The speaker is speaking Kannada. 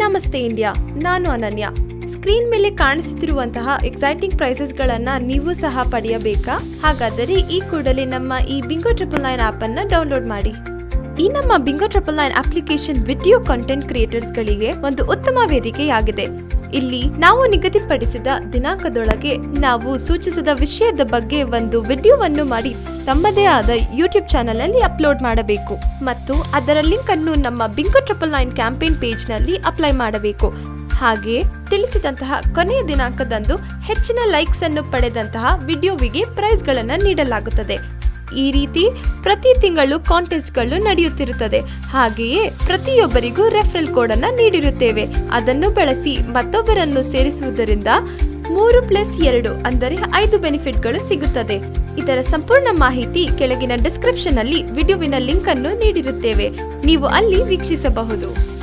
ನಮಸ್ತೆ ಇಂಡಿಯಾ, ನಾನು ಅನನ್ಯ. ಸ್ಕ್ರೀನ್ ಮೇಲೆ ಕಾಣಿಸುತ್ತಿರುವಂತಹ ಎಕ್ಸೈಟಿಂಗ್ ಪ್ರೈಸಸ್ಗಳನ್ನು ನೀವು ಸಹ ಪಡೆಯಬೇಕಾ? ಹಾಗಾದರೆ ಈ ಕೂಡಲೇ ನಮ್ಮ ಈ ಬಿಂಗೋ ಟ್ರಿಪಲ್ ನೈನ್ ಆ್ಯಪನ್ನು ಡೌನ್ಲೋಡ್ ಮಾಡಿ. ಈ ನಮ್ಮ bingo triple nine application video content ಕ್ರಿಯೇಟರ್ಸ್ಗಳಿಗೆ ಒಂದು ಉತ್ತಮ ವೇದಿಕೆಯಾಗಿದೆ. ಇಲ್ಲಿ ನಾವು ನಿಗದಿಪಡಿಸಿದ ದಿನಾಂಕದೊಳಗೆ ನಾವು ಸೂಚಿಸಿದ ವಿಷಯದ ಬಗ್ಗೆ ಒಂದು ವಿಡಿಯೋವನ್ನು ಮಾಡಿ. ತಮ್ಮದೇ ಆದ ಯೂಟ್ಯೂಬ್ ಚಾನಲ್ ಅಲ್ಲಿ ಅಪ್ಲೋಡ್ ಮಾಡಬೇಕು. ಮತ್ತು ಅದರ ಲಿಂಕ್ ಅನ್ನು ನಮ್ಮ ಬಿಂಕು ಟ್ರಿಪಲ್ ನೈನ್ ಕ್ಯಾಂಪೇನ್ ಪೇಜ್ನಲ್ಲಿ ಅಪ್ಲೈ ಮಾಡಬೇಕು. ಹಾಗೆ ತಿಳಿಸಿದಂತಹ ಕೊನೆಯ ದಿನಾಂಕದಂದು ಹೆಚ್ಚಿನ ಲೈಕ್ಸ್ ಅನ್ನು ಪಡೆದಂತಹ ವಿಡಿಯೋವಿಗೆ ಪ್ರೈಸ್ಗಳನ್ನು ನೀಡಲಾಗುತ್ತದೆ. ಈ ರೀತಿ ಪ್ರತಿ ತಿಂಗಳು ಕಾಂಟೆಸ್ಟ್ಗಳು ನಡೆಯುತ್ತಿರುತ್ತದೆ. ಹಾಗೆಯೇ ಪ್ರತಿಯೊಬ್ಬರಿಗೂ ರೆಫರಲ್ ಕೋಡ್ ಅನ್ನ ನೀಡಿರುತ್ತೇವೆ. ಅದನ್ನು ಬಳಸಿ ಮತ್ತೊಬ್ಬರನ್ನು ಸೇರಿಸುವುದರಿಂದ ಮೂರು ಪ್ಲಸ್ ಎರಡು ಅಂದರೆ ಐದು ಬೆನಿಫಿಟ್ಗಳು ಸಿಗುತ್ತದೆ. ಇದರ ಸಂಪೂರ್ಣ ಮಾಹಿತಿ ಕೆಳಗಿನ ಡಿಸ್ಕ್ರಿಪ್ಷನ್ ಅಲ್ಲಿ ವಿಡಿಯೋವಿನ ಲಿಂಕ್ ಅನ್ನು ನೀಡಿರುತ್ತೇವೆ. ನೀವು ಅಲ್ಲಿ ವೀಕ್ಷಿಸಬಹುದು.